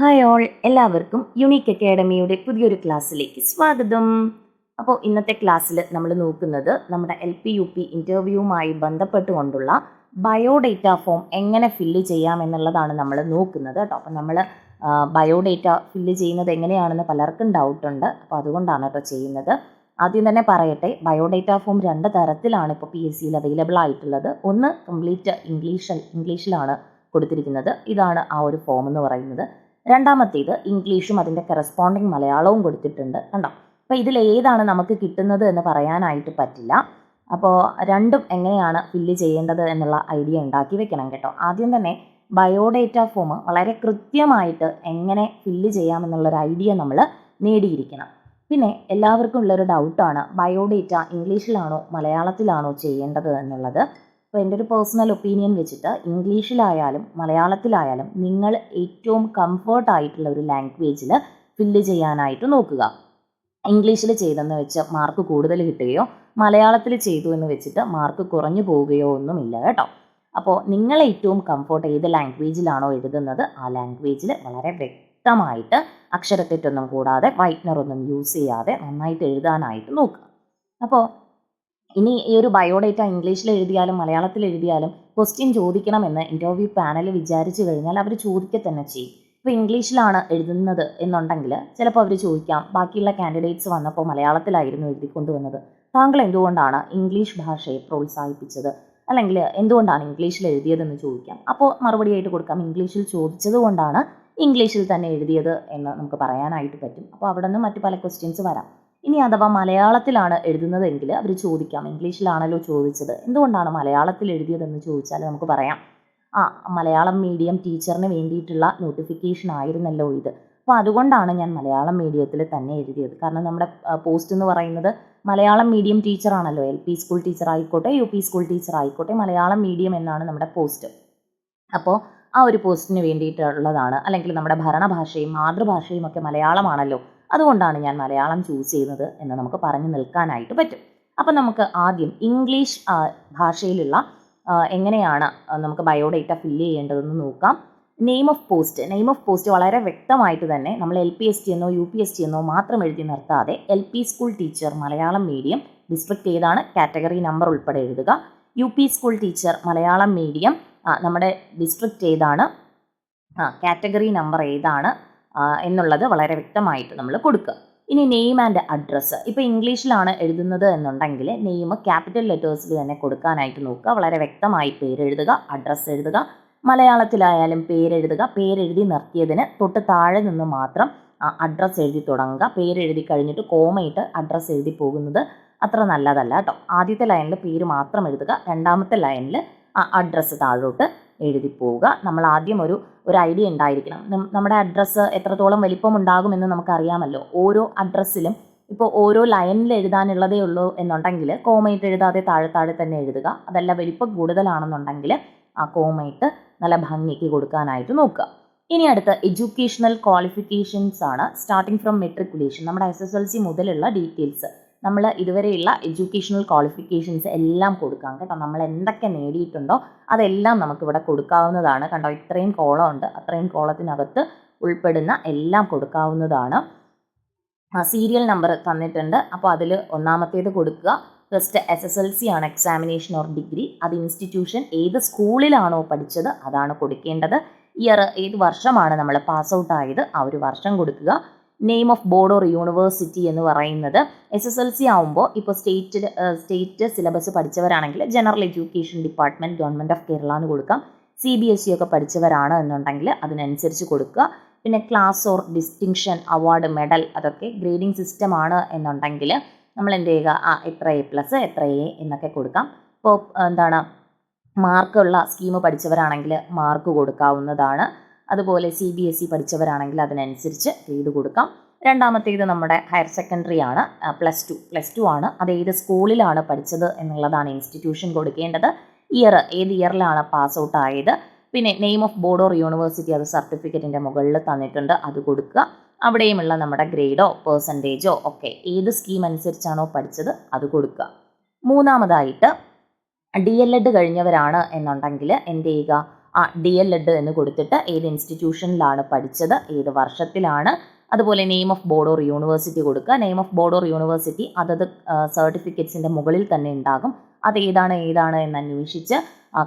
Hi all എല്ലാവർക്കും unique അക്കാഡമിയുടെ പുതിയൊരു ക്ലാസ്സിലേക്ക് സ്വാഗതം. അപ്പോൾ ഇന്നത്തെ ക്ലാസ്സിൽ നമ്മൾ നോക്കുന്നത് നമ്മുടെ എൽ പി യു പി ഇന്റർവ്യൂവുമായി ബന്ധപ്പെട്ടുകൊണ്ടുള്ള ബയോഡേറ്റ ഫോം എങ്ങനെ ഫില്ല് ചെയ്യാം എന്നുള്ളതാണ് നമ്മൾ നോക്കുന്നത് കേട്ടോ. അപ്പം നമ്മൾ ബയോഡേറ്റ ഫില്ല് ചെയ്യുന്നത് എങ്ങനെയാണെന്ന് പലർക്കും ഡൗട്ടുണ്ട് അപ്പോൾ അതുകൊണ്ടാണ് കേട്ടോ ചെയ്യുന്നത്. ആദ്യം തന്നെ പറയട്ടെ ബയോഡേറ്റ ഫോം രണ്ട് തരത്തിലാണ് ഇപ്പോൾ പി എസ് സിയിൽ അവൈലബിൾ ആയിട്ടുള്ളത്. ഒന്ന് കംപ്ലീറ്റ് ഇംഗ്ലീഷിൽ ഇംഗ്ലീഷിലാണ് കൊടുത്തിരിക്കുന്നത്. ഇതാണ് ആ ഒരു ഫോം എന്ന് പറയുന്നത്. രണ്ടാമത്തേത് ഇംഗ്ലീഷും അതിന്റെ കറസ്പോണ്ടിങ് മലയാളവും കൊടുത്തിട്ടുണ്ട് കണ്ടോ? അപ്പോൾ ഇതിൽ ഏതാണ് നമുക്ക് കിട്ടുന്നത് എന്ന് പറയാനായിട്ട് പറ്റില്ല. അപ്പോൾ രണ്ടും എങ്ങനെയാണ് ഫില്ല് ചെയ്യേണ്ടത് എന്നുള്ള ഐഡിയ ഉണ്ടാക്കി വെക്കണം കേട്ടോ. ആദ്യം തന്നെ ബയോഡേറ്റ ഫോം വളരെ കൃത്യമായിട്ട് എങ്ങനെ ഫില്ല് ചെയ്യാമെന്നുള്ളൊരു ഐഡിയ നമ്മൾ നേടിയിരിക്കണം. പിന്നെ എല്ലാവർക്കും ഉള്ളൊരു ഡൗട്ടാണ് ബയോഡേറ്റ ഇംഗ്ലീഷിലാണോ മലയാളത്തിലാണോ ചെയ്യേണ്ടത് എന്നുള്ളത്. അപ്പോൾ എന്റെ ഒരു പേഴ്സണൽ ഒപ്പീനിയൻ വെച്ചിട്ട് ഇംഗ്ലീഷിലായാലും മലയാളത്തിലായാലും നിങ്ങൾ ഏറ്റവും കംഫർട്ട് ആയിട്ടുള്ള ഒരു ലാംഗ്വേജിൽ ഫില്ല് ചെയ്യാനായിട്ട് നോക്കുക. ഇംഗ്ലീഷിൽ ചെയ്തെന്ന് വെച്ച് മാർക്ക് കൂടുതൽ കിട്ടുകയോ മലയാളത്തിൽ ചെയ്തു എന്ന് വെച്ചിട്ട് മാർക്ക് കുറഞ്ഞു പോവുകയോ ഒന്നുമില്ല കേട്ടോ. അപ്പോൾ നിങ്ങൾ ഏറ്റവും കംഫർട്ട് ഏത് ലാംഗ്വേജിലാണോ എഴുതുന്നത് ആ ലാംഗ്വേജിൽ വളരെ വ്യക്തമായിട്ട് അക്ഷരത്തെറ്റൊന്നും കൂടാതെ വൈറ്റ്നർ ഒന്നും യൂസ് ചെയ്യാതെ നന്നായിട്ട് എഴുതാനായിട്ട് നോക്കുക. അപ്പോൾ ഇനി ഈ ഒരു ബയോഡേറ്റ ഇംഗ്ലീഷിൽ എഴുതിയാലും മലയാളത്തിൽ എഴുതിയാലും ക്വസ്റ്റ്യൻ ചോദിക്കണമെന്ന് ഇന്റർവ്യൂ പാനൽ വിചാരിച്ചു കഴിഞ്ഞാൽ അവർ ചോദിക്കുക തന്നെ ചെയ്യും. ഇപ്പോൾ ഇംഗ്ലീഷിലാണ് എഴുതുന്നത് എന്നുണ്ടെങ്കിൽ ചിലപ്പോൾ അവർ ചോദിക്കാം. ബാക്കിയുള്ള കാൻഡിഡേറ്റ്സ് വന്നപ്പോൾ മലയാളത്തിലായിരുന്നു എഴുതിക്കൊണ്ടുവന്നത്. താങ്കൾ എന്തുകൊണ്ടാണ് ഇംഗ്ലീഷ് ഭാഷയെ പ്രോത്സാഹിപ്പിച്ചത്? അല്ലെങ്കിൽ എന്തുകൊണ്ടാണ് ഇംഗ്ലീഷിൽ എഴുതിയതെന്ന് ചോദിക്കാം. അപ്പോൾ മറുപടിയായിട്ട് കൊടുക്കാം. ഇംഗ്ലീഷിൽ ചോദിച്ചത് കൊണ്ടാണ് ഇംഗ്ലീഷിൽ തന്നെ എഴുതിയത് എന്ന് നമുക്ക് പറയാനായിട്ട് പറ്റും. അപ്പോൾ അവിടെ നിന്ന് മറ്റു പല ക്വസ്റ്റ്യൻസ് വരാം. ഇനി അഥവാ മലയാളത്തിലാണ് എഴുതുന്നതെങ്കിൽ അവർ ചോദിക്കാം. ഇംഗ്ലീഷിലാണല്ലോ ചോദിച്ചത്. എന്തുകൊണ്ടാണ് മലയാളത്തിൽ എഴുതിയതെന്ന് ചോദിച്ചാൽ നമുക്ക് പറയാം. ആ മലയാളം മീഡിയം ടീച്ചറിന് വേണ്ടിയിട്ടുള്ള നോട്ടിഫിക്കേഷൻ ആയിരുന്നല്ലോ ഇത്. അപ്പോൾ അതുകൊണ്ടാണ് ഞാൻ മലയാളം മീഡിയത്തിൽ തന്നെ എഴുതിയത്. കാരണം നമ്മുടെ പോസ്റ്റ് എന്ന് പറയുന്നത് മലയാളം മീഡിയം ടീച്ചറാണല്ലോ എൽ പി സ്കൂൾ ടീച്ചർ ആയിക്കോട്ടെ യു പി സ്കൂൾ ടീച്ചർ ആയിക്കോട്ടെ മലയാളം മീഡിയം എന്നാണ് നമ്മുടെ പോസ്റ്റ് അപ്പോൾ ആ ഒരു പോസ്റ്റിന് വേണ്ടിയിട്ടുള്ളതാണ്. അല്ലെങ്കിൽ നമ്മുടെ ഭരണഭാഷയും മാതൃഭാഷയും ഒക്കെ മലയാളമാണല്ലോ. അതുകൊണ്ടാണ് ഞാൻ മലയാളം ചൂസ് ചെയ്യുന്നത് എന്ന് നമുക്ക് പറഞ്ഞു നിൽക്കാനായിട്ട് പറ്റും. അപ്പം നമുക്ക് ആദ്യം ഇംഗ്ലീഷ് ഭാഷയിലുള്ള എങ്ങനെയാണ് നമുക്ക് ബയോഡേറ്റ ഫില്ല് ചെയ്യേണ്ടതെന്ന് നോക്കാം. Name of post name of post വളരെ വ്യക്തമായിട്ട് തന്നെ നമ്മൾ എൽ പി എസ് ടി എന്നോ യു പി എസ് ടി എന്നോ മാത്രം എഴുതി നിർത്താതെ L P school teacher Malayalam medium district ഏതാണ് കാറ്റഗറി നമ്പർ ഉൾപ്പെടെ എഴുതുക. U P school teacher Malayalam medium നമ്മുടെ ഡിസ്ട്രിക്ട് ഏതാണ് കാറ്റഗറി നമ്പർ ഏതാണ് എന്നുള്ളത് വളരെ വ്യക്തമായിട്ട് നമ്മൾ കൊടുക്കുക. ഇനി നെയിം ആൻഡ് അഡ്രസ്സ് ഇപ്പോൾ ഇംഗ്ലീഷിലാണ് എഴുതുന്നത് എന്നുണ്ടെങ്കിൽ നെയിം ക്യാപിറ്റൽ ലെറ്റേഴ്സിൽ തന്നെ കൊടുക്കാനായിട്ട് നോക്കുക. വളരെ വ്യക്തമായി പേരെഴുതുക അഡ്രസ്സ് എഴുതുക മലയാളത്തിലായാലും പേരെഴുതുക പേരെഴുതി നിർത്തിയതിന് തൊട്ട് താഴെ നിന്ന് മാത്രം അഡ്രസ്സ് എഴുതി തുടങ്ങുക. പേരെഴുതി കഴിഞ്ഞിട്ട് കോമയിട്ട് അഡ്രസ്സ് എഴുതി പോകുന്നത് അത്ര നല്ലതല്ല കേട്ടോ. ആദ്യത്തെ ലൈനിൽ പേര് മാത്രം എഴുതുക രണ്ടാമത്തെ ലൈനിൽ അഡ്രസ്സ് താഴോട്ട് എഴുതി പോവുക. നമ്മൾ ആദ്യം ഒരു ഒരു ഐഡിയ ഉണ്ടായിരിക്കണം. നമ്മുടെ അഡ്രസ്സ് എത്രത്തോളം വലിപ്പം ഉണ്ടാകുമെന്ന് നമുക്കറിയാമല്ലോ. ഓരോ അഡ്രസ്സിലും ഇപ്പോൾ ഓരോ ലൈനിൽ എഴുതാനുള്ളതേ ഉള്ളൂ എന്നുണ്ടെങ്കിൽ കോമയിട്ട് എഴുതാതെ താഴെ താഴെ തന്നെ എഴുതുക. അതല്ല വലിപ്പം കൂടുതലാണെന്നുണ്ടെങ്കിൽ ആ കോമയിട്ട് നല്ല ഭംഗിക്ക് കൊടുക്കാനായിട്ട് നോക്കുക. ഇനി അടുത്ത എഡ്യൂക്കേഷണൽ ക്വാളിഫിക്കേഷൻസ് ആണ്. സ്റ്റാർട്ടിങ് ഫ്രം മെട്രിക്കുലേഷൻ നമ്മുടെ എസ് എസ് എൽ സി മുതലുള്ള ഡീറ്റെയിൽസ് നമ്മൾ ഇതുവരെയുള്ള എഡ്യൂക്കേഷണൽ ക്വാളിഫിക്കേഷൻസ് എല്ലാം കൊടുക്കാം കേട്ടോ. നമ്മൾ എന്തൊക്കെ നേടിയിട്ടുണ്ടോ അതെല്ലാം നമുക്കിവിടെ കൊടുക്കാവുന്നതാണ്. കണ്ടോ ഇത്രയും കോളം ഉണ്ട് അത്രയും കോളത്തിനകത്ത് ഉൾപ്പെടുന്ന എല്ലാം കൊടുക്കാവുന്നതാണ്. സീരിയൽ നമ്പർ തന്നിട്ടുണ്ട്. അപ്പോൾ അതിൽ ഒന്നാമത്തേത് കൊടുക്കുക. First S S L C ആണ് എക്സാമിനേഷൻ ഓർ ഡിഗ്രി അത് ഇൻസ്റ്റിറ്റ്യൂഷൻ ഏത് സ്കൂളിലാണോ പഠിച്ചത് അതാണ് കൊടുക്കേണ്ടത്. ഇയർ ഏത് വർഷമാണ് നമ്മൾ പാസ് ഔട്ട് ആയത് ആ ഒരു വർഷം കൊടുക്കുക. Name of board or university എന്ന് പറയുന്നത് എസ് എസ് എൽ സി ആവുമ്പോൾ ഇപ്പോൾ state state syllabus പഠിച്ചവരാണെങ്കിൽ general education department government of Kerala എന്ന് കൊടുക്കാം. സി ബി എസ് സി ഒക്കെ പഠിച്ചവരാണ് എന്നുണ്ടെങ്കിൽ അതിനനുസരിച്ച് കൊടുക്കുക. പിന്നെ class or distinction award medal അതൊക്കെ ഗ്രേഡിംഗ് സിസ്റ്റം ആണ് എന്നുണ്ടെങ്കിൽ നമ്മൾ എന്ത് ചെയ്യുക? ആ എത്ര എ പ്ലസ് എത്ര എ എന്നൊക്കെ കൊടുക്കാം. ഇപ്പോൾ എന്താണ് മാർക്കുള്ള സ്കീം പഠിച്ചവരാണെങ്കിൽ മാർക്ക് കൊടുക്കാവുന്നതാണ്. അതുപോലെ സി ബി എസ് ഇ പഠിച്ചവരാണെങ്കിൽ അതിനനുസരിച്ച് ഗ്രേഡ് കൊടുക്കാം. രണ്ടാമത്തേത് നമ്മുടെ ഹയർ സെക്കൻഡറി ആണ്. പ്ലസ് ടു പ്ലസ് ടു ആണ്. അത് ഏത് സ്കൂളിലാണ് പഠിച്ചത് എന്നുള്ളതാണ് ഇൻസ്റ്റിറ്റ്യൂഷൻ കൊടുക്കേണ്ടത്. ഇയർ ഏത് ഇയറിലാണ് പാസ് ഔട്ട് ആയത്? പിന്നെ name of board or university അത് സർട്ടിഫിക്കറ്റിന്റെ മുകളിൽ തന്നിട്ടുണ്ട്. അത് കൊടുക്കുക. അവിടെയുമുള്ള നമ്മുടെ ഗ്രേഡോ പേഴ്സന്റേജോ ഒക്കെ ഏത് സ്കീം അനുസരിച്ചാണോ പഠിച്ചത് അത് കൊടുക്കുക. മൂന്നാമതായിട്ട് ഡി എൽ എഡ് കഴിഞ്ഞവരാണ് എന്നുണ്ടെങ്കിൽ എന്ത് ചെയ്യുക? ആ ഡി എൽ എഡ് എന്ന് കൊടുത്തിട്ട് ഏത് ഇൻസ്റ്റിറ്റ്യൂഷനിലാണ് പഠിച്ചത് ഏത് വർഷത്തിലാണ്. അതുപോലെ name of board or university കൊടുക്കുക. Name of board or university അതത് സർട്ടിഫിക്കറ്റ്സിന്റെ മുകളിൽ തന്നെ ഉണ്ടാകും. അത് ഏതാണ് ഏതാണ് എന്ന് അന്വേഷിച്ച്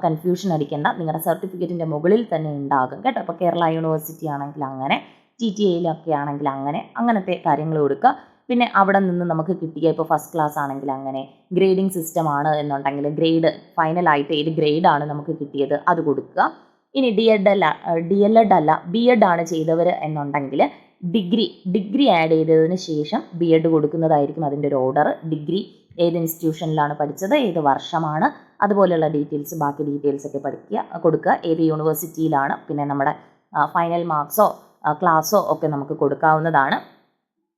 കൺഫ്യൂഷൻ അടിക്കേണ്ട. നിങ്ങളുടെ സർട്ടിഫിക്കറ്റിന്റെ മുകളിൽ തന്നെ ഉണ്ടാകും കേട്ടോ. അപ്പോൾ കേരള യൂണിവേഴ്സിറ്റി ആണെങ്കിൽ അങ്ങനെ ടി ടി എയിലൊക്കെ ആണെങ്കിൽ അങ്ങനെ അങ്ങനത്തെ കാര്യങ്ങൾ കൊടുക്കുക. പിന്നെ അവിടെ നിന്ന് നമുക്ക് കിട്ടിയ ഇപ്പോൾ ഫസ്റ്റ് ക്ലാസ് ആണെങ്കിൽ അങ്ങനെ ഗ്രേഡിംഗ് സിസ്റ്റം ആണ് എന്നുണ്ടെങ്കിൽ ഗ്രേഡ് ഫൈനലായിട്ട് ഏത് ഗ്രേഡാണ് നമുക്ക് കിട്ടിയത് അത് കൊടുക്കുക. ഇനി ഡി എഡ് അല്ല ഡി എൽ എഡ് അല്ല ബി എഡ് ആണ് ചെയ്തവർ എന്നുണ്ടെങ്കിൽ ഡിഗ്രി ഡിഗ്രി ആഡ് ചെയ്തതിന് ശേഷം ബി എഡ് കൊടുക്കുന്നതായിരിക്കും അതിന്റെ ഒരു ഓർഡർ ഡിഗ്രി ഏത് ഇൻസ്റ്റിറ്റ്യൂഷനിലാണ് പഠിച്ചത് ഏത് വർഷമാണ് അതുപോലെയുള്ള ഡീറ്റെയിൽസ് ബാക്കി ഡീറ്റെയിൽസ് ഒക്കെ പഠിക്കുക കൊടുക്കുക. ഏത് യൂണിവേഴ്സിറ്റിയിലാണ് പിന്നെ നമ്മുടെ ഫൈനൽ മാർക്സോ ക്ലാസ്സോ ഒക്കെ നമുക്ക് കൊടുക്കാവുന്നതാണ്.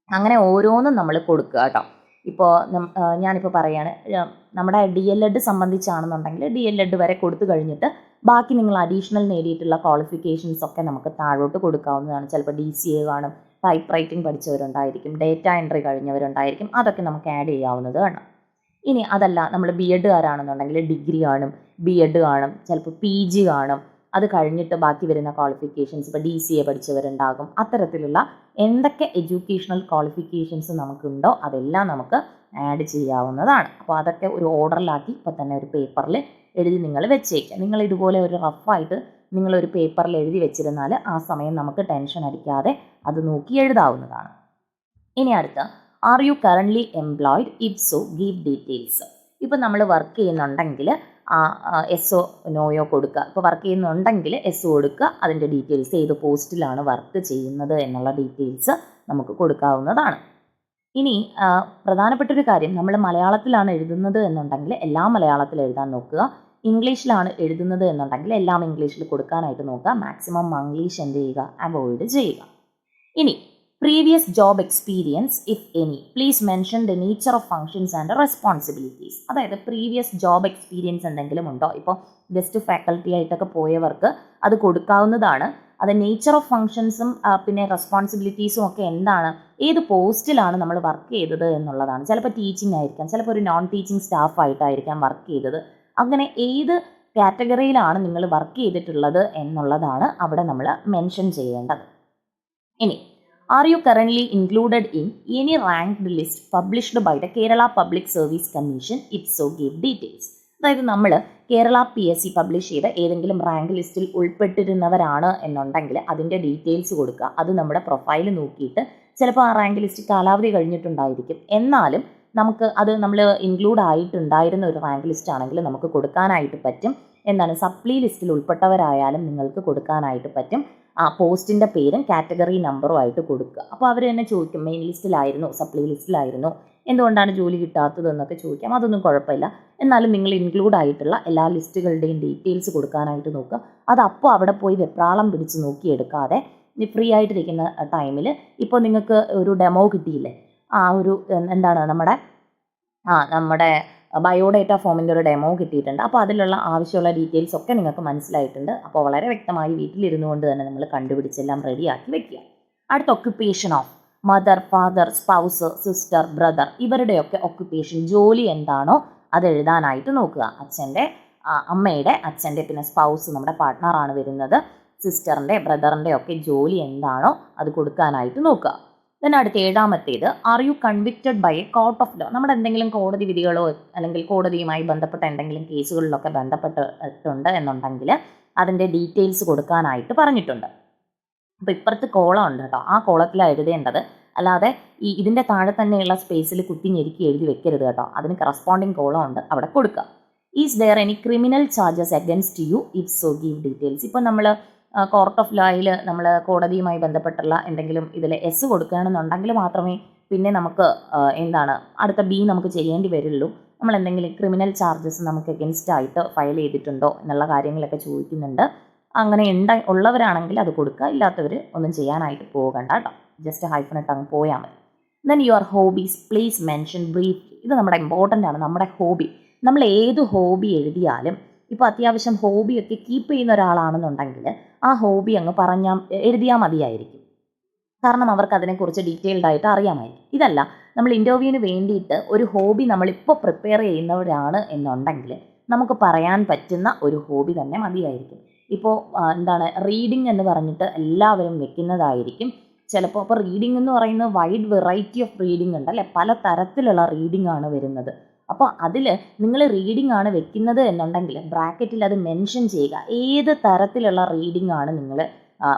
അങ്ങനെ ഓരോന്നും നമ്മൾ കൊടുക്കുക കേട്ടോ. ഇപ്പോൾ ഞാനിപ്പോൾ പറയുകയാണ് നമ്മുടെ ഡി എൽ എഡ് സംബന്ധിച്ചാണെന്നുണ്ടെങ്കിൽ ഡി എൽ എഡ് വരെ കൊടുത്തു കഴിഞ്ഞിട്ട് ബാക്കി നിങ്ങൾ അഡീഷണൽ നേടിയിട്ടുള്ള ക്വാളിഫിക്കേഷൻസ് ഒക്കെ നമുക്ക് താഴോട്ട് കൊടുക്കാവുന്നതാണ്. ചിലപ്പോൾ ഡി സി എ കാണും ടൈപ്പ് റൈറ്റിംഗ് പഠിച്ചവരുണ്ടായിരിക്കും ഡേറ്റ എൻട്രി കഴിഞ്ഞവരുണ്ടായിരിക്കും അതൊക്കെ നമുക്ക് ആഡ് ചെയ്യാവുന്നത് ചെയ്യാവുന്നതാണ് ഇനി അതല്ല നമ്മൾ ബി എഡുകാരാണെന്നുണ്ടെങ്കിൽ ഡിഗ്രി കാണും ബി എഡ് കാണും ചിലപ്പോൾ പി ജി കാണും അത് കഴിഞ്ഞിട്ട് ബാക്കി വരുന്ന ക്വാളിഫിക്കേഷൻസ് ഇപ്പോൾ ഡി സി എ പഠിച്ചവരുണ്ടാകും. അത്തരത്തിലുള്ള എന്തൊക്കെ എഡ്യൂക്കേഷണൽ ക്വാളിഫിക്കേഷൻസ് നമുക്കുണ്ടോ അതെല്ലാം നമുക്ക് ആഡ് ചെയ്യാവുന്നതാണ്. അപ്പോൾ അതൊക്കെ ഒരു ഓർഡറിലാക്കി ഇപ്പോൾ തന്നെ ഒരു പേപ്പറിൽ എഴുതി നിങ്ങൾ വെച്ചേക്കുക. നിങ്ങൾ ഇതുപോലെ ഒരു റഫായിട്ട് നിങ്ങളൊരു പേപ്പറിൽ എഴുതി വെച്ചിരുന്നാൽ ആ സമയം നമുക്ക് ടെൻഷൻ അടിക്കാതെ അത് നോക്കി എഴുതാവുന്നതാണ്. ഇനി അടുത്ത are you currently employed if so give details ഇപ്പം നമ്മൾ വർക്ക് ചെയ്യുന്നുണ്ടെങ്കിൽ എസ് ഒ നോയോ കൊടുക്കുക. ഇപ്പോൾ വർക്ക് ചെയ്യുന്നുണ്ടെങ്കിൽ എസ് ഒ കൊടുക്കുക. അതിന്റെ ഡീറ്റെയിൽസ് ഏത് പോസ്റ്റിലാണ് വർക്ക് ചെയ്യുന്നത് എന്നുള്ള ഡീറ്റെയിൽസ് നമുക്ക് കൊടുക്കാവുന്നതാണ്. ഇനി പ്രധാനപ്പെട്ട ഒരു കാര്യം നമ്മൾ മലയാളത്തിലാണ് എഴുതുന്നത് എന്നുണ്ടെങ്കിൽ എല്ലാം മലയാളത്തിൽ എഴുതാൻ നോക്കുക. ഇംഗ്ലീഷിലാണ് എഴുതുന്നത് എന്നുണ്ടെങ്കിൽ എല്ലാം ഇംഗ്ലീഷിൽ കൊടുക്കാനായിട്ട് നോക്കുക. മാക്സിമം മംഗ്ലീഷ് എന്ത് ചെയ്യുക? അവോയ്ഡ് ചെയ്യുക. ഇനി previous job experience if any please mention the nature of functions and responsibilities അതായത് പ്രീവിയസ് ജോബ് എക്സ്പീരിയൻസ് എന്തെങ്കിലും ഉണ്ടോ? ഇപ്പോൾ ജസ്റ്റ് ഫാക്കൽറ്റി ആയിട്ടൊക്കെ പോയവർക്ക് അത് കൊടുക്കാവുന്നതാണ്. അത് നേച്ചർ ഓഫ് ഫങ്ഷൻസും പിന്നെ റെസ്പോൺസിബിലിറ്റീസും ഒക്കെ എന്താണ്? ഏത് പോസ്റ്റിലാണ് നമ്മൾ വർക്ക് ചെയ്തത് എന്നുള്ളതാണ്. ചിലപ്പോൾ ടീച്ചിങ് ആയിരിക്കാം ചിലപ്പോൾ ഒരു നോൺ ടീച്ചിങ് സ്റ്റാഫ് ആയിട്ടായിരിക്കാം വർക്ക് ചെയ്തത്. അങ്ങനെ ഏത് കാറ്റഗറിയിലാണ് നിങ്ങൾ വർക്ക് ചെയ്തിട്ടുള്ളത് എന്നുള്ളതാണ് അവിടെ നമ്മൾ മെൻഷൻ ചെയ്യേണ്ടത്. ഇനി are you currently included in any ranked list published by the Kerala public service commission if so give details അതായത് നമ്മൾ Kerala P S C publish ചെയ്ത ഏതെങ്കിലും റാങ്ക് ലിസ്റ്റിൽ ഉൾപ്പെട്ടിരുന്നവരാണ് എന്നുണ്ടെങ്കിൽ അതിന്റെ ഡീറ്റെയിൽസ് കൊടുക്കുക. അത് നമ്മുടെ പ്രൊഫൈൽ നോക്കിയിട്ട് ചിലപ്പോൾ ആ റാങ്ക് ലിസ്റ്റ് കാലാവധി കഴിഞ്ഞിട്ടുണ്ടായിരിക്കും. എന്നാലും നമുക്ക് അത് നമ്മൾ ഇൻക്ലൂഡ് ആയിട്ടുണ്ടായിരുന്ന ഒരു റാങ്ക് ലിസ്റ്റ് ആണെങ്കിൽ നമുക്ക് കൊടുക്കാനായിട്ട് പറ്റും. എന്താണ് സപ്ലി ലിസ്റ്റിൽ ഉൾപ്പെട്ടവരായാലും നിങ്ങൾക്ക് കൊടുക്കാനായിട്ട് പറ്റും. ആ പോസ്റ്റിന്റെ പേരും കാറ്റഗറി നമ്പറും ആയിട്ട് കൊടുക്കുക. അപ്പോൾ അവർ തന്നെ ചോദിക്കും മെയിൻ ലിസ്റ്റിലായിരുന്നു സപ്ലൈ ലിസ്റ്റിലായിരുന്നു എന്തുകൊണ്ടാണ് ജോലി കിട്ടാത്തതെന്നൊക്കെ ചോദിക്കാം. അതൊന്നും കുഴപ്പമില്ല. എന്നാലും നിങ്ങൾ ഇൻക്ലൂഡ് ആയിട്ടുള്ള എല്ലാ ലിസ്റ്റുകളുടെയും ഡീറ്റെയിൽസ് കൊടുക്കാനായിട്ട് നോക്കുക. അത് അപ്പോൾ അവിടെ പോയി വെപ്രാളം പിടിച്ച് നോക്കിയെടുക്കാതെ ഫ്രീ ആയിട്ടിരിക്കുന്ന ടൈമിൽ ഇപ്പോൾ നിങ്ങൾക്ക് ഒരു ഡെമോ കിട്ടിയില്ലേ? ആ ഒരു എന്താണ് നമ്മുടെ ആ നമ്മുടെ ബയോഡേറ്റ ഫോമിന്റെ ഒരു ഡെമോ കിട്ടിയിട്ടുണ്ട്. അപ്പോൾ അതിലുള്ള ആവശ്യമുള്ള ഡീറ്റെയിൽസ് ഒക്കെ നിങ്ങൾക്ക് മനസ്സിലായിട്ടുണ്ട്. അപ്പോൾ വളരെ വ്യക്തമായി വീട്ടിലിരുന്നു കൊണ്ട് തന്നെ നമ്മൾ കണ്ടുപിടിച്ചെല്ലാം റെഡിയാക്കി വെക്കുക. അടുത്ത occupation of mother father spouse sister brother ഇവരുടെയൊക്കെ ഒക്യുപ്പേഷൻ ജോലി എന്താണോ അത് എഴുതാനായിട്ട് നോക്കുക. അച്ഛന്റെ അമ്മയുടെ അച്ഛന്റെ പിന്നെ സ്പൗസ് നമ്മുടെ പാർട്ട്ണറാണ് വരുന്നത്. സിസ്റ്ററിന്റെ ബ്രദറിന്റെ ഒക്കെ ജോലി എന്താണോ അത് കൊടുക്കാനായിട്ട് നോക്കുക. ദെൻ അടുത്ത ഏഴാമത്തേത് are you convicted by a court of law നമ്മുടെ എന്തെങ്കിലും കോടതി വിധികളോ അല്ലെങ്കിൽ കോടതിയുമായി ബന്ധപ്പെട്ട എന്തെങ്കിലും കേസുകളിലൊക്കെ ബന്ധപ്പെട്ടിട്ടുണ്ട് എന്നുണ്ടെങ്കിൽ അതിന്റെ ഡീറ്റെയിൽസ് കൊടുക്കാനായിട്ട് പറഞ്ഞിട്ടുണ്ട്. അപ്പോൾ ഇപ്പുറത്ത് കോളം ഉണ്ട് കേട്ടോ. ആ കോളത്തിലാണ് എഴുതേണ്ടത്. അല്ലാതെ ഈ ഇതിന്റെ താഴെ തന്നെയുള്ള സ്പേസിൽ കുത്തി ഞെരുക്കി എഴുതി വെക്കരുത് കേട്ടോ. അതിന് കറസ്പോണ്ടിങ് കോളം ഉണ്ട്. അവിടെ കൊടുക്കുക. Is there any criminal charges against you if so give details ഇപ്പോൾ നമ്മൾ കോർട്ട് ഓഫ് ലോയിൽ നമ്മൾ കോടതിയുമായി ബന്ധപ്പെട്ടുള്ള എന്തെങ്കിലും ഇതിൽ എസ് കൊടുക്കുകയാണെന്നുണ്ടെങ്കിൽ മാത്രമേ പിന്നെ നമുക്ക് എന്താണ് അടുത്ത ബി നമുക്ക് ചെയ്യേണ്ടി വരുള്ളൂ. നമ്മൾ എന്തെങ്കിലും ക്രിമിനൽ ചാർജസ് നമുക്ക് എഗൻസ്റ്റ് ആയിട്ട് ഫയൽ ചെയ്തിട്ടുണ്ടോ എന്നുള്ള കാര്യങ്ങളൊക്കെ ചോദിക്കുന്നുണ്ട്. അങ്ങനെ ഉണ്ട ഉള്ളവരാണെങ്കിൽ അത് കൊടുക്കുക. ഇല്ലാത്തവർ ഒന്നും ചെയ്യാനായിട്ട് പോകണ്ട കേട്ടോ. ജസ്റ്റ് ഹൈഫണിട്ട് അങ്ങ് പോയാൽ മതി. Then your hobbies please mention brief ഇത് നമ്മുടെ ഇമ്പോർട്ടന്റ് ആണ്. നമ്മുടെ ഹോബി നമ്മൾ ഏത് ഹോബി എഴുതിയാലും ഇപ്പോൾ അത്യാവശ്യം ഹോബിയൊക്കെ കീപ്പ് ചെയ്യുന്ന ഒരാളാണെന്നുണ്ടെങ്കിൽ ആ ഹോബി അങ്ങ് പറഞ്ഞാൽ എഴുതിയാൽ മതിയായിരിക്കും. കാരണം അവർക്ക് അതിനെക്കുറിച്ച് ഡീറ്റെയിൽഡ് ആയിട്ട് അറിയാമായിരിക്കും. ഇതല്ല നമ്മൾ ഇന്റർവ്യൂവിന് വേണ്ടിയിട്ട് ഒരു ഹോബി നമ്മളിപ്പോൾ പ്രിപ്പയർ ചെയ്യുന്നവരാണ് എന്നുണ്ടെങ്കിൽ നമുക്ക് പറയാൻ പറ്റുന്ന ഒരു ഹോബി തന്നെ മതിയായിരിക്കും. ഇപ്പോൾ എന്താണ് റീഡിംഗ് എന്ന് പറഞ്ഞിട്ട് എല്ലാവരും വെക്കുന്നതായിരിക്കും. ചിലപ്പോൾ അപ്പോൾ റീഡിംഗ് എന്ന് പറയുന്നത് വൈഡ് വെറൈറ്റി ഓഫ് റീഡിംഗ് ഉണ്ട് അല്ലേ? പല തരത്തിലുള്ള റീഡിംഗ് ആണ് വരുന്നത്. അപ്പോൾ അതിൽ നിങ്ങൾ റീഡിംഗ് ആണ് വെക്കുന്നത് എന്നുണ്ടെങ്കിൽ ബ്രാക്കറ്റിൽ അത് മെൻഷൻ ചെയ്യുക. ഏത് തരത്തിലുള്ള റീഡിംഗ് ആണ് നിങ്ങൾ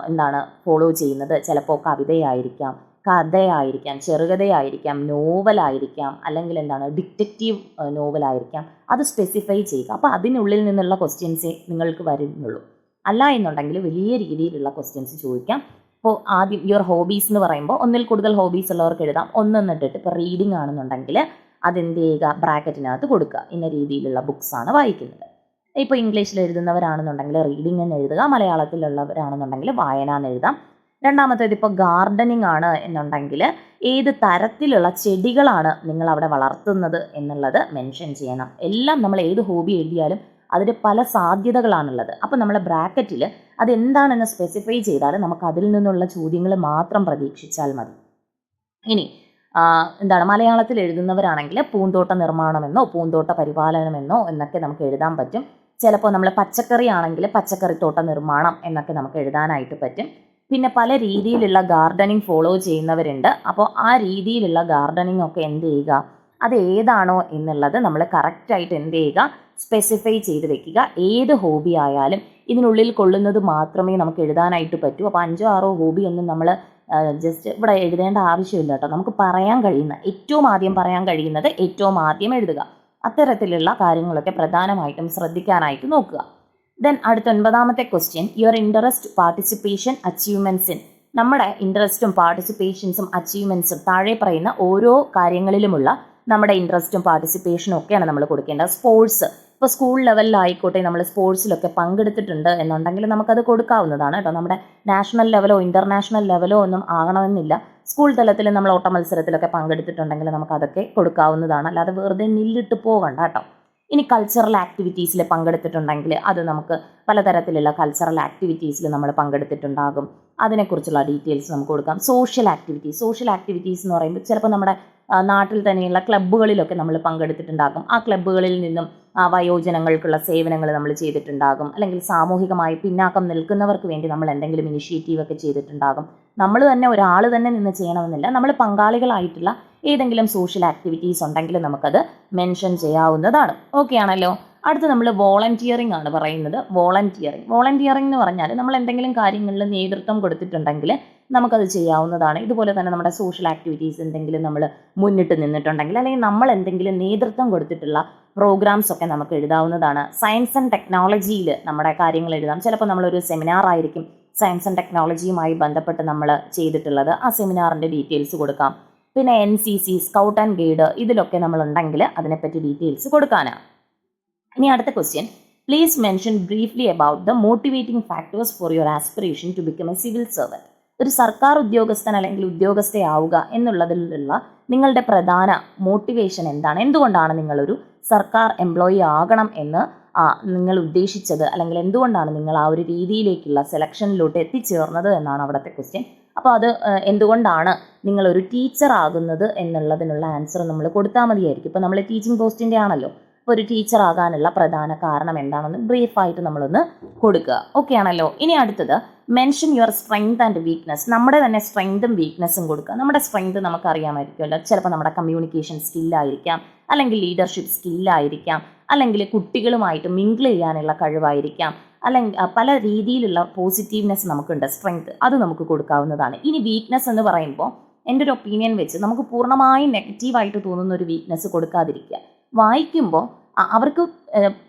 എന്താണ് ഫോളോ ചെയ്യുന്നത്? ചിലപ്പോൾ കവിതയായിരിക്കാം കഥയായിരിക്കാം ചെറുകഥയായിരിക്കാം നോവലായിരിക്കാം അല്ലെങ്കിൽ എന്താണ് ഡിറ്റക്റ്റീവ് നോവലായിരിക്കാം അത് സ്പെസിഫൈ ചെയ്യുക. അപ്പോൾ അതിനുള്ളിൽ നിന്നുള്ള ക്വസ്റ്റ്യൻസേ നിങ്ങൾക്ക് വരുന്നുള്ളൂ. അല്ല എന്നുണ്ടെങ്കിൽ വലിയ രീതിയിലുള്ള ക്വസ്റ്റ്യൻസ് ചോദിക്കാം. ഇപ്പോൾ ആദ്യം യുവർ ഹോബീസ് എന്ന് പറയുമ്പോൾ ഒന്നിൽ കൂടുതൽ ഹോബീസ് ഉള്ളവർക്ക് എഴുതാം. ഒന്നെന്നിട്ടിട്ട് ഇപ്പോൾ റീഡിംഗ് ആണെന്നുണ്ടെങ്കിൽ അതെന്ത് ചെയ്യുക? ബ്രാക്കറ്റിനകത്ത് കൊടുക്കുക. ഇന്ന രീതിയിലുള്ള ബുക്സാണ് വായിക്കുന്നത്. ഇപ്പോൾ ഇംഗ്ലീഷിൽ എഴുതുന്നവരാണെന്നുണ്ടെങ്കിൽ റീഡിംഗ് എന്ന് എഴുതുക. മലയാളത്തിലുള്ളവരാണെന്നുണ്ടെങ്കിൽ വായന എന്ന് എഴുതാം. രണ്ടാമത്തേത് ഇപ്പോൾ ഗാർഡനിങ് ആണ് എന്നുണ്ടെങ്കിൽ ഏത് തരത്തിലുള്ള ചെടികളാണ് നിങ്ങൾ അവിടെ വളർത്തുന്നത് എന്നുള്ളത് മെൻഷൻ ചെയ്യണം. എല്ലാം നമ്മൾ ഏത് ഹോബി എഴുതിയാലും അതിന് പല സാധ്യതകളാണുള്ളത്. അപ്പോൾ നമ്മൾ ബ്രാക്കറ്റിൽ അതെന്താണെന്ന് സ്പെസിഫൈ ചെയ്താൽ നമുക്ക് അതിൽ നിന്നുള്ള ചോദ്യങ്ങൾ മാത്രം പ്രതീക്ഷിച്ചാൽ മതി. ഇനി എന്താണ് മലയാളത്തിൽ എഴുതുന്നവരാണെങ്കിൽ പൂന്തോട്ട നിർമ്മാണമെന്നോ പൂന്തോട്ട പരിപാലനമെന്നോ എന്നൊക്കെ നമുക്ക് എഴുതാൻ പറ്റും. ചിലപ്പോൾ നമ്മൾ പച്ചക്കറി ആണെങ്കിൽ പച്ചക്കറിത്തോട്ട നിർമ്മാണം എന്നൊക്കെ നമുക്ക് എഴുതാനായിട്ട് പറ്റും. പിന്നെ പല രീതിയിലുള്ള ഗാർഡനിങ് ഫോളോ ചെയ്യുന്നവരുണ്ട്. അപ്പോൾ ആ രീതിയിലുള്ള ഗാർഡനിങ് ഒക്കെ എന്ത് ചെയ്യുക അത് ഏതാണോ എന്നുള്ളത് നമ്മൾ കറക്റ്റായിട്ട് എന്ത് ചെയ്യുക സ്പെസിഫൈ ചെയ്ത് വെക്കുക. ഏത് ഹോബി ആയാലും ഇതിനുള്ളിൽ കൊള്ളുന്നത് മാത്രമേ നമുക്ക് എഴുതാനായിട്ട് പറ്റൂ. അപ്പോൾ അഞ്ചോ ആറോ ഹോബി ഒന്നും നമ്മൾ ജസ്റ്റ് ഇവിടെ എഴുതേണ്ട ആവശ്യമില്ല കേട്ടോ. നമുക്ക് പറയാൻ കഴിയുന്ന ഏറ്റവും ആദ്യം പറയാൻ കഴിയുന്നത് ഏറ്റവും ആദ്യം എഴുതുക. അത്തരത്തിലുള്ള കാര്യങ്ങളൊക്കെ പ്രധാനമായിട്ടും ശ്രദ്ധിക്കാനായിട്ട് നോക്കുക. ദെൻ അടുത്ത ഒൻപതാമത്തെ question your interest participation achievements in നമ്മുടെ ഇൻട്രസ്റ്റും പാർട്ടിസിപ്പേഷൻസും അച്ചീവ്മെന്റ്സും താഴെ പറയുന്ന ഓരോ കാര്യങ്ങളിലുമുള്ള നമ്മുടെ ഇൻട്രസ്റ്റും പാർട്ടിസിപ്പേഷനും ഒക്കെയാണ് നമ്മൾ കൊടുക്കേണ്ടത്. സ്പോർട്സ് ഇപ്പോൾ സ്കൂൾ ലെവലിലായിക്കോട്ടെ നമ്മൾ സ്പോർട്സിലൊക്കെ പങ്കെടുത്തിട്ടുണ്ട് എന്നുണ്ടെങ്കിൽ നമുക്കത് കൊടുക്കാവുന്നതാണ് കേട്ടോ. നമ്മുടെ നാഷണൽ ലെവലോ ഇന്റർനാഷണൽ ലെവലോ ഒന്നും ആകണമെന്നില്ല. സ്കൂൾ തലത്തിൽ നമ്മൾ ഓട്ട മത്സരത്തിലൊക്കെ പങ്കെടുത്തിട്ടുണ്ടെങ്കിൽ നമുക്കതൊക്കെ കൊടുക്കാവുന്നതാണ്. അല്ലാതെ വെറുതെ നില്ലിട്ട് പോകണ്ട കേട്ടോ. ഇനി കൾച്ചറൽ ആക്ടിവിറ്റീസിൽ പങ്കെടുത്തിട്ടുണ്ടെങ്കിൽ അത് നമുക്ക് പലതരത്തിലുള്ള കൾച്ചറൽ ആക്ടിവിറ്റീസിൽ നമ്മൾ പങ്കെടുത്തിട്ടുണ്ടാകും. അതിനെക്കുറിച്ചുള്ള ഡീറ്റെയിൽസ് നമുക്ക് കൊടുക്കാം. സോഷ്യൽ ആക്ടിവിറ്റീസ് സോഷ്യൽ ആക്ടിവിറ്റീസ് എന്ന് പറയുമ്പോൾ ചിലപ്പോൾ നമ്മുടെ നാട്ടിൽ തന്നെയുള്ള ക്ലബ്ബുകളിലൊക്കെ നമ്മൾ പങ്കെടുത്തിട്ടുണ്ടാകും. ആ ക്ലബ്ബുകളിൽ നിന്നും വയോജനങ്ങൾക്കുള്ള സേവനങ്ങൾ നമ്മൾ ചെയ്തിട്ടുണ്ടാകും. അല്ലെങ്കിൽ സാമൂഹികമായി പിന്നാക്കം നിൽക്കുന്നവർക്ക് വേണ്ടി നമ്മൾ എന്തെങ്കിലും ഇനിഷ്യേറ്റീവൊക്കെ ചെയ്തിട്ടുണ്ടാകും. നമ്മൾ തന്നെ ഒരാൾ തന്നെ നിന്ന് ചെയ്യണമെന്നില്ല. നമ്മൾ പങ്കാളികളായിട്ടുള്ള ഏതെങ്കിലും സോഷ്യൽ ആക്ടിവിറ്റീസ് ഉണ്ടെങ്കിൽ നമുക്കത് മെൻഷൻ ചെയ്യാവുന്നതാണ്. ഓക്കെ ആണല്ലോ? അടുത്ത് നമ്മൾ വോളണ്ടിയറിംഗ് ആണ് പറയുന്നത്. വോളണ്ടിയറിംഗ് വോളണ്ടിയറിംഗ് എന്ന് പറഞ്ഞാൽ നമ്മൾ എന്തെങ്കിലും കാര്യങ്ങളിൽ നേതൃത്വം കൊടുത്തിട്ടുണ്ടെങ്കിൽ നമുക്കത് ചെയ്യാവുന്നതാണ്. ഇതുപോലെ തന്നെ നമ്മുടെ സോഷ്യൽ ആക്ടിവിറ്റീസ് എന്തെങ്കിലും നമ്മൾ മുന്നിട്ട് നിന്നിട്ടുണ്ടെങ്കിൽ അല്ലെങ്കിൽ നമ്മൾ എന്തെങ്കിലും നേതൃത്വം കൊടുത്തിട്ടുള്ള പ്രോഗ്രാംസ് ഒക്കെ നമുക്ക് എഴുതാവുന്നതാണ്. സയൻസ് ആൻഡ് ടെക്നോളജിയിൽ നമ്മുടെ കാര്യങ്ങൾ എഴുതാം. ചിലപ്പോൾ നമ്മളൊരു സെമിനാർ ആയിരിക്കും സയൻസ് ആൻഡ് ടെക്നോളജിയുമായി ബന്ധപ്പെട്ട് നമ്മൾ ചെയ്തിട്ടുള്ളത്. ആ സെമിനാറിന്റെ ഡീറ്റെയിൽസ് കൊടുക്കാം. പിന്നെ N C C scout and guide ഇതിലൊക്കെ നമ്മളുണ്ടെങ്കിൽ അതിനെപ്പറ്റി ഡീറ്റെയിൽസ് കൊടുക്കാനാണ് ഇനി അടുത്ത question please mention briefly about the motivating factors for your aspiration to become a civil servant ഒരു സർക്കാർ ഉദ്യോഗസ്ഥൻ അല്ലെങ്കിൽ ഉദ്യോഗസ്ഥയാവുക എന്നുള്ളതിലുള്ള നിങ്ങളുടെ പ്രധാന മോട്ടിവേഷൻ എന്താണ്? എന്തുകൊണ്ടാണ് നിങ്ങളൊരു സർക്കാർ എംപ്ലോയി ആകണം എന്ന് നിങ്ങൾ ഉദ്ദേശിച്ചത്? അല്ലെങ്കിൽ എന്തുകൊണ്ടാണ് നിങ്ങൾ ആ ഒരു രീതിയിലേക്കുള്ള സെലക്ഷനിലോട്ട് എത്തിച്ചേർന്നത് എന്നാണ് അവിടുത്തെ ക്വസ്റ്റ്യൻ അപ്പോൾ അത് എന്തുകൊണ്ടാണ് നിങ്ങളൊരു ടീച്ചർ ആകുന്നത് എന്നുള്ളതിനുള്ള ആൻസർ നമ്മൾ കൊടുത്താൽ മതിയായിരിക്കും. ഇപ്പോൾ നമ്മൾ ടീച്ചിങ് പോസ്റ്റിന്റെ ആണല്ലോ. അപ്പോൾ ഒരു ടീച്ചർ ആകാനുള്ള പ്രധാന കാരണം എന്താണെന്ന് ബ്രീഫായിട്ട് നമ്മളൊന്ന് കൊടുക്കുക. ഓക്കെ ആണല്ലോ? ഇനി അടുത്തത് mention your strength and weakness നമ്മുടെ തന്നെ സ്ട്രെങ്തും വീക്ക്നെസ്സും കൊടുക്കുക. നമ്മുടെ സ്ട്രെങ്ത് നമുക്കറിയാമായിരിക്കുമല്ലോ. ചിലപ്പോൾ നമ്മുടെ കമ്മ്യൂണിക്കേഷൻ സ്കില്ലായിരിക്കാം അല്ലെങ്കിൽ ലീഡർഷിപ്പ് സ്കില്ലായിരിക്കാം അല്ലെങ്കിൽ കുട്ടികളുമായിട്ട് മിങ്കിൾ ചെയ്യാനുള്ള കഴിവായിരിക്കാം. അല്ലെങ്കിൽ പല രീതിയിലുള്ള പോസിറ്റീവ്നെസ് നമുക്കുണ്ട്. സ്ട്രെങ്ത് അത് നമുക്ക് കൊടുക്കാവുന്നതാണ്. ഇനി വീക്ക്നെസ് എന്ന് പറയുമ്പോൾ എന്റെ ഒരു ഒപ്പീനിയൻ വെച്ച് നമുക്ക് പൂർണമായും നെഗറ്റീവായിട്ട് തോന്നുന്ന ഒരു വീക്ക്നെസ് കൊടുക്കാതിരിക്കുക. വായിക്കുമ്പോൾ അവർക്ക്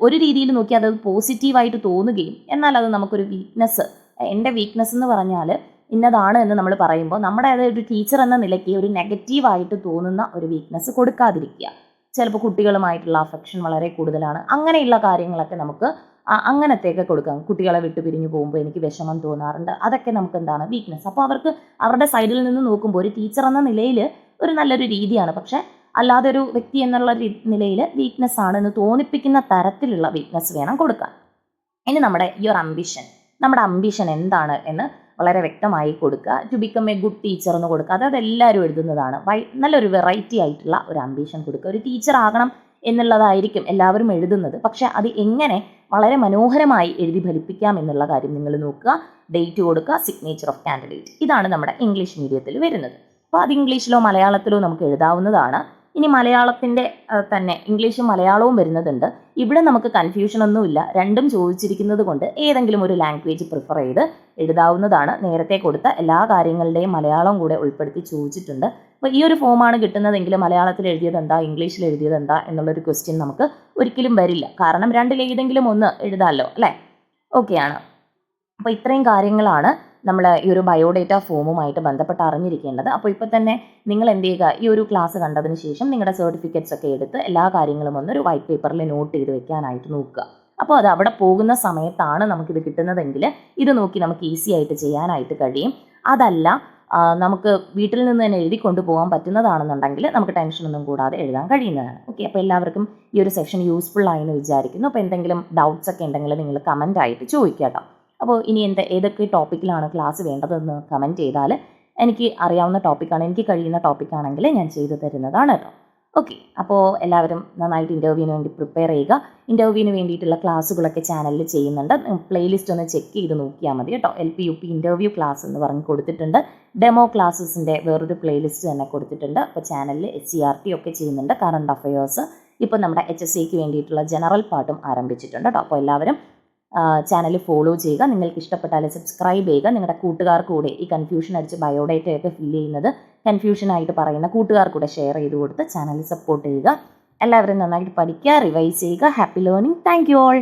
ഒരു രീതിയിൽ നോക്കിയാൽ അത് പോസിറ്റീവായിട്ട് തോന്നുകയും എന്നാൽ അത് നമുക്കൊരു വീക്ക്നെസ് എന്റെ വീക്ക്നെസ് എന്ന് പറഞ്ഞാൽ ഇന്നതാണ് എന്ന് നമ്മൾ പറയുമ്പോൾ നമ്മുടെ അത് ഒരു ടീച്ചർ എന്ന നിലയ്ക്ക് ഒരു നെഗറ്റീവായിട്ട് തോന്നുന്ന ഒരു വീക്ക്നെസ് കൊടുക്കാതിരിക്കുക. ചിലപ്പോൾ കുട്ടികളുമായിട്ടുള്ള അഫെക്ഷൻ വളരെ കൂടുതലാണ്. അങ്ങനെയുള്ള കാര്യങ്ങളൊക്കെ നമുക്ക് അങ്ങനത്തെയൊക്കെ കൊടുക്കാം. കുട്ടികളെ വിട്ടു പിരിഞ്ഞു പോകുമ്പോൾ എനിക്ക് വിഷമം തോന്നാറുണ്ട്. അതൊക്കെ നമുക്ക് എന്താണ്? വീക്ക്നെസ് അപ്പോൾ അവർക്ക് അവരുടെ സൈഡിൽ നിന്ന് നോക്കുമ്പോൾ ഒരു ടീച്ചർ എന്ന നിലയിൽ ഒരു നല്ലൊരു രീതിയാണ്. പക്ഷേ അല്ലാതെ ഒരു വ്യക്തി എന്നുള്ള നിലയിൽ വീക്ക്നെസ് ആണെന്ന് തോന്നിപ്പിക്കുന്ന തരത്തിലുള്ള വീക്ക്നെസ് വേണം കൊടുക്കാൻ. ഇനി നമ്മുടെ യുവർ അംബിഷൻ നമ്മുടെ അംബിഷൻ എന്താണ് എന്ന് വളരെ വ്യക്തമായി കൊടുക്കുക. To become a good teacher എന്ന് കൊടുക്കുക. അതായത് എല്ലാവരും എഴുതുന്നതാണ്. വൈ നല്ലൊരു വെറൈറ്റി ആയിട്ടുള്ള ഒരു അംബിഷൻ കൊടുക്കുക. ഒരു ടീച്ചർ ആകണം എന്നുള്ളതായിരിക്കും എല്ലാവരും എഴുതുന്നത്. പക്ഷേ അത് എങ്ങനെ വളരെ മനോഹരമായി എഴുതി ഫലിപ്പിക്കാം എന്നുള്ള കാര്യം നിങ്ങൾ നോക്കുക. ഡേറ്റ് കൊടുക്കുക. സിഗ്നേച്ചർ ഓഫ് കാൻഡിഡേറ്റ് ഇതാണ് നമ്മുടെ ഇംഗ്ലീഷ് മീഡിയത്തിൽ വരുന്നത്. അപ്പോൾ അത് ഇംഗ്ലീഷിലോ മലയാളത്തിലോ നമുക്ക് എഴുതാവുന്നതാണ്. ഇനി മലയാളത്തിന്റെ തന്നെ ഇംഗ്ലീഷും മലയാളവും വരുന്നതുണ്ട്. ഇവിടെ നമുക്ക് കൺഫ്യൂഷനൊന്നുമില്ല രണ്ടും ചോദിച്ചിരിക്കുന്നത് കൊണ്ട് ഏതെങ്കിലും ഒരു ലാംഗ്വേജ് പ്രിഫർ ചെയ്ത് എഴുതാവുന്നതാണ്. നേരത്തെ കൊടുത്ത എല്ലാ കാര്യങ്ങളുടെയും മലയാളം കൂടെ ഉൾപ്പെടുത്തി ചോദിച്ചിട്ടുണ്ട്. അപ്പോൾ ഈ ഒരു ഫോമാണ് കിട്ടുന്നതെങ്കിൽ മലയാളത്തിൽ എഴുതിയതെന്താ ഇംഗ്ലീഷിൽ എഴുതിയതെന്താ എന്നുള്ളൊരു ക്വസ്റ്റ്യൻ നമുക്ക് ഒരിക്കലും വരില്ല. കാരണം രണ്ടിൽ ഏതെങ്കിലും ഒന്ന് എഴുതാമല്ലോ അല്ലേ? ഓക്കെയാണ് അപ്പോൾ ഇത്രയും കാര്യങ്ങളാണ്. നമ്മൾ ഈ ഒരു ബയോഡേറ്റ ഫോമുമായിട്ട് ബന്ധപ്പെട്ട് അറിഞ്ഞിരിക്കേണ്ടത്. അപ്പോൾ ഇപ്പോൾ തന്നെ നിങ്ങൾ എന്ത് ചെയ്യുക? ഈ ഒരു ക്ലാസ് കണ്ടതിന് ശേഷം നിങ്ങളുടെ സർട്ടിഫിക്കറ്റ്സ് ഒക്കെ എടുത്ത് എല്ലാ കാര്യങ്ങളും ഒന്ന് ഒരു വൈറ്റ് പേപ്പറിൽ നോട്ട് ചെയ്ത് വെക്കാനായിട്ട് നോക്കുക. അപ്പോൾ അത് അവിടെ പോകുന്ന സമയത്താണ് നമുക്കിത് കിട്ടുന്നതെങ്കിൽ ഇത് നോക്കി നമുക്ക് ഈസി ആയിട്ട് ചെയ്യാനായിട്ട് കഴിയും. അതല്ല നമുക്ക് വീട്ടിൽ നിന്ന് തന്നെ എഴുതി കൊണ്ടുപോകാൻ പറ്റുന്നതാണെന്നുണ്ടെങ്കിൽ നമുക്ക് ടെൻഷനൊന്നും കൂടാതെ എഴുതാൻ കഴിയുന്നതാണ്. ഓക്കെ അപ്പോൾ എല്ലാവർക്കും ഈ ഒരു സെഷൻ യൂസ്ഫുൾ ആയി എന്ന് വിചാരിക്കുന്നു. അപ്പോൾ എന്തെങ്കിലും ഡൗട്ട്സ് ഒക്കെ ഉണ്ടെങ്കിൽ നിങ്ങൾ കമന്റ് ആയിട്ട് ചോദിക്കുക കേട്ടോ. അപ്പോൾ ഇനി എന്ത് ഏതൊക്കെ ടോപ്പിക്കിലാണ് ക്ലാസ് വേണ്ടതെന്ന് കമന്റ് ചെയ്താൽ എനിക്ക് അറിയാവുന്ന ടോപ്പിക്കാണ് എനിക്ക് കഴിയുന്ന ടോപ്പിക്കാണെങ്കിൽ ഞാൻ ചെയ്തു തരുന്നതാണ് കേട്ടോ ഓക്കെ അപ്പോൾ എല്ലാവരും നന്നായിട്ട് ഇന്റർവ്യൂവിന് വേണ്ടി പ്രിപ്പയർ ചെയ്യുക. ഇന്റർവ്യൂവിന് വേണ്ടിയിട്ടുള്ള ക്ലാസ്സുകളൊക്കെ ചാനലിൽ ചെയ്യുന്നുണ്ട്. പ്ലേലിസ്റ്റ് ഒന്ന് ചെക്ക് ചെയ്ത് നോക്കിയാൽ മതി കേട്ടോ L P U P interview class എന്ന് പറഞ്ഞ് കൊടുത്തിട്ടുണ്ട്. ഡെമോ ക്ലാസ്സസിന്റെ വേറൊരു പ്ലേലിസ്റ്റ് തന്നെ കൊടുത്തിട്ടുണ്ട്. അപ്പോൾ ചാനലിൽ എസ് സി ആർ ടി ഒക്കെ ചെയ്യുന്നുണ്ട് കറണ്ട് അഫയേഴ്സ് ഇപ്പോൾ നമ്മുടെ എച്ച് എസ് സിക്ക് വേണ്ടിയിട്ടുള്ള ജനറൽ പാട്ടും ആരംഭിച്ചിട്ടുണ്ട് കേട്ടോ അപ്പോൾ എല്ലാവരും ചാനൽ ഫോളോ ചെയ്യുക. നിങ്ങൾക്ക് ഇഷ്ടപ്പെട്ടാൽ സബ്സ്ക്രൈബ് ചെയ്യുക. നിങ്ങളുടെ കൂട്ടുകാർക്ക് കൂടെ ഈ കൺഫ്യൂഷൻ അടിച്ച് ബയോഡേറ്റയൊക്കെ ഫില്ല് ചെയ്യുന്നത് കൺഫ്യൂഷനായിട്ട് പറയുന്ന കൂട്ടുകാർക്കൂടെ ഷെയർ ചെയ്ത് കൊടുത്ത് ചാനൽ സപ്പോർട്ട് ചെയ്യുക. എല്ലാവരും നന്നായിട്ട് പഠിക്കുക റിവൈസ് ചെയ്യുക. Happy learning thank you all